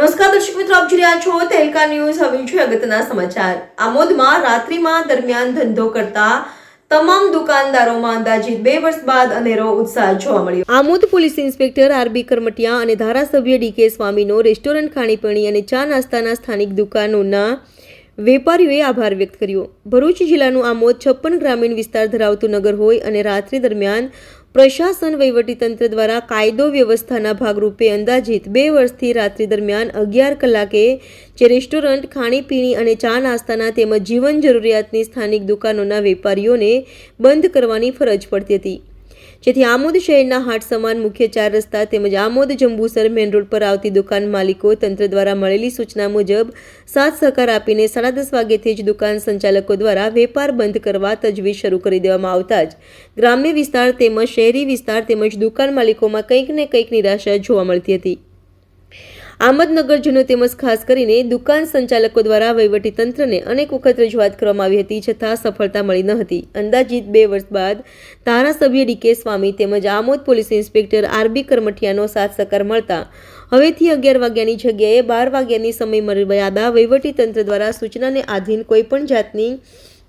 દર્શક મિત્રો, આપ જોઈ રહ્યા છો તહેલકા ન્યૂઝ. હવે છે અગત્યના સમાચાર. આમોદમાં રાત્રિમાં દરમિયાન ધંધો કરતા તમામ દુકાનદારોમાં અંદાજિત બે વર્ષ બાદ અનેરો ઉત્સાહ જોવા મળ્યો. Amod police inspector RB Karamatiya અને ધારાસભ્ય ડીકે સ્વામીનો રેસ્ટોરન્ટ ખાણીપીણી અને ચા નાસ્તાના સ્થાનિક દુકાનોના વેપારીઓએ આભાર વ્યક્ત કર્યો. ભરૂચ જિલ્લાનું આમોદ છપ્પન ગ્રામીણ વિસ્તાર ધરાવતું નગર હોય અને રાત્રિ દરમિયાન પ્રશાસન વહીવટીતંત્ર દ્વારા કાયદો વ્યવસ્થાના ભાગરૂપે અંદાજિત બે વર્ષથી રાત્રિ દરમિયાન અગિયાર કલાકે જે રેસ્ટોરન્ટ, ખાણીપીણી અને ચા નાસ્તાના તેમજ જીવન જરૂરિયાતની સ્થાનિક દુકાનોના વેપારીઓને બંધ કરવાની ફરજ પડતી હતી. જેથી આમોદ શહેરના હાટ સમાન મુખ્ય ચાર રસ્તા તેમજ આમોદ જંબુસર મેન રોડ પર આવતી દુકાન માલિકો તંત્ર દ્વારા મળેલી સૂચના મુજબ સાથ સહકાર આપીને સાડા દસ વાગ્યેથી જ દુકાન સંચાલકો દ્વારા વેપાર બંધ કરવા તજવીજ શરૂ કરી દેવામાં આવતા જ ગ્રામ્ય વિસ્તાર તેમજ શહેરી વિસ્તાર તેમજ દુકાન માલિકોમાં કંઈક ને કંઈક નિરાશા જોવા મળતી હતી. આમદ નગરજનો તેમજ ખાસ કરીને દુકાન સંચાલકો દ્વારા વહીવટી તંત્રને અનેક વખત રજૂઆત કરવામાં આવી હતી, છતાં સફળતા મળી ન હતી. અંદાજિત બે વર્ષ બાદ ધારાસભ્ય ડીકે સ્વામી તેમજ આમોદ પોલીસ ઇન્સ્પેક્ટર આરબી કરમઠિયાનો સાથ સહકાર મળતા હવેથી અગિયાર વાગ્યાની જગ્યાએ બાર વાગ્યાની સમય મર્યાદા તંત્ર દ્વારા સૂચનાને આધીન કોઈપણ જાતની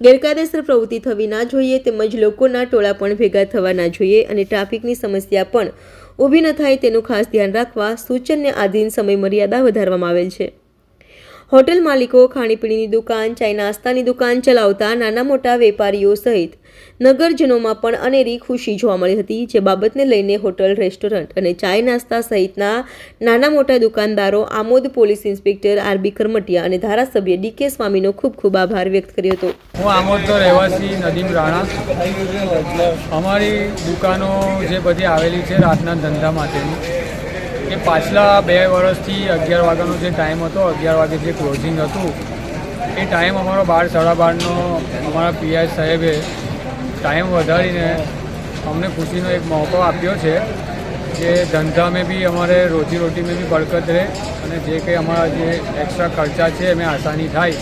ગેરકાયદેસર પ્રવૃત્તિ થવી ના જોઈએ તેમજ લોકોના ટોળા પણ ભેગા થવા ના જોઈએ અને ટ્રાફિકની સમસ્યા પણ ઊભી ન થાય તેનું ખાસ ધ્યાન રાખવા સૂચનને આધીન સમય મર્યાદા વધારવામાં આવેલ છે. હોટેલ માલિકો, ખાણીપીણીની દુકાન, ચાય નાસ્તાની દુકાન ચલાવતા નાના મોટા વેપારીઓ સહિત નગરજનોમાં પણ અનેરી ખુશી જોવા મળી હતી, જે બાબતને લઈને હોટલ, રેસ્ટોરન્ટ અને ચાય નાસ્તા સહિતના નાના મોટા દુકાનદારો, Amod police inspector RB Karamatiya અને ધારાસભ્ય ડીકે સ્વામીનો ખૂબ ખૂબ આભાર વ્યક્ત કર્યો હતો. હું આમોદનો રહેવાસી નદીમ રાણા. અમારી દુકાનો જે બધી આવેલી છે રાતના ધંધા માટેની એ પાછલા બે વર્ષથી અગિયાર વાગ્યાનો જે ટાઈમ હતો, અગિયાર વાગે જે ક્લોઝિંગ હતું, એ ટાઈમ અમારો બાર સાડા બારનો અમારા પીઆઈ સાહેબે ટાઈમ વધારીને અમને ખુશીનો એક મોકો આપ્યો છે કે ધંધામાં બી અમારે રોજી રોટી બી બરકત રહે અને જે કંઈ અમારા જે એક્સ્ટ્રા ખર્ચા છે એમાં આસાની થાય.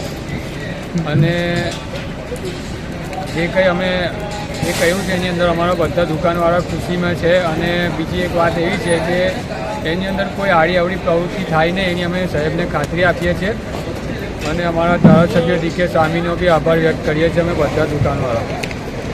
અને જે કંઈ અમે એ કહ્યું છે, એની અંદર અમારા બધા દુકાનવાળા ખુશીમાં છે. અને બીજી એક વાત એવી છે કે એની અંદર કોઈ આડી આવડી પ્રવૃત્તિ થાય નહીં, એની અમે સાહેબને ખાતરી આપીએ છીએ. અને અમારા ધારાસભ્ય ડીકે સ્વામીનો બી આભાર વ્યક્ત કરીએ છીએ, અમે બધા દુકાનવાળા.